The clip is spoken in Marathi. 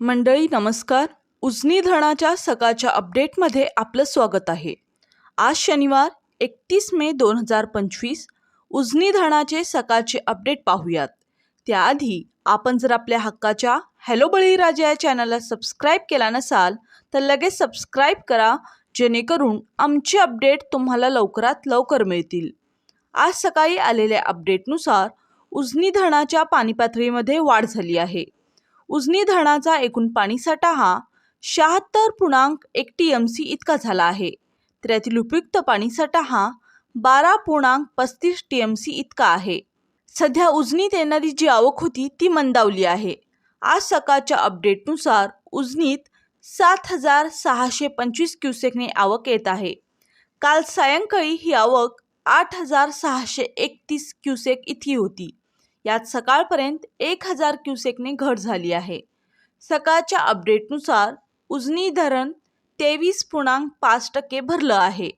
मंडळी नमस्कार. उजनी धरणाच्या सकाळच्या अपडेटमध्ये आपलं स्वागत आहे. आज शनिवार एकतीस मे दोन हजार पंचवीस. उजनी धरणाचे सकाळचे अपडेट पाहूयात. त्याआधी आपण जर आपल्या हक्काच्या हॅलो बळीराजा या चॅनलला सबस्क्राईब केला नसाल तर लगेच सबस्क्राईब करा जेणेकरून आमचे अपडेट तुम्हाला लवकरात लवकर मिळतील. आज सकाळी आलेल्या अपडेटनुसार उजनी धरणाच्या पाणीपातळीमध्ये वाढ झाली आहे. उजनी धरणाचा एकूण पाणीसाठा हा शहात्तर पूर्णांक एक टी एम सी इतका झाला आहे. तर यातील उपयुक्त पाणीसाठा हा बारा पूर्णांक पस्तीस टी एम सी इतका आहे. सध्या उजनीत येणारी जी आवक होती ती मंदावली आहे. आज सकाळच्या अपडेटनुसार उजनीत सात हजार सहाशे पंचवीस क्युसेकने आवक येत आहे. काल सायंकाळी ही आवक आठ हजार सहाशे एकतीस क्युसेक इतकी होती. यात सकाळपर्यंत एक हजार क्युसेकने घट झाली आहे. सकाळच्या अपडेटनुसार उजनी धरण तेवीस पूर्णांक पाच टक्के भरलं आहे.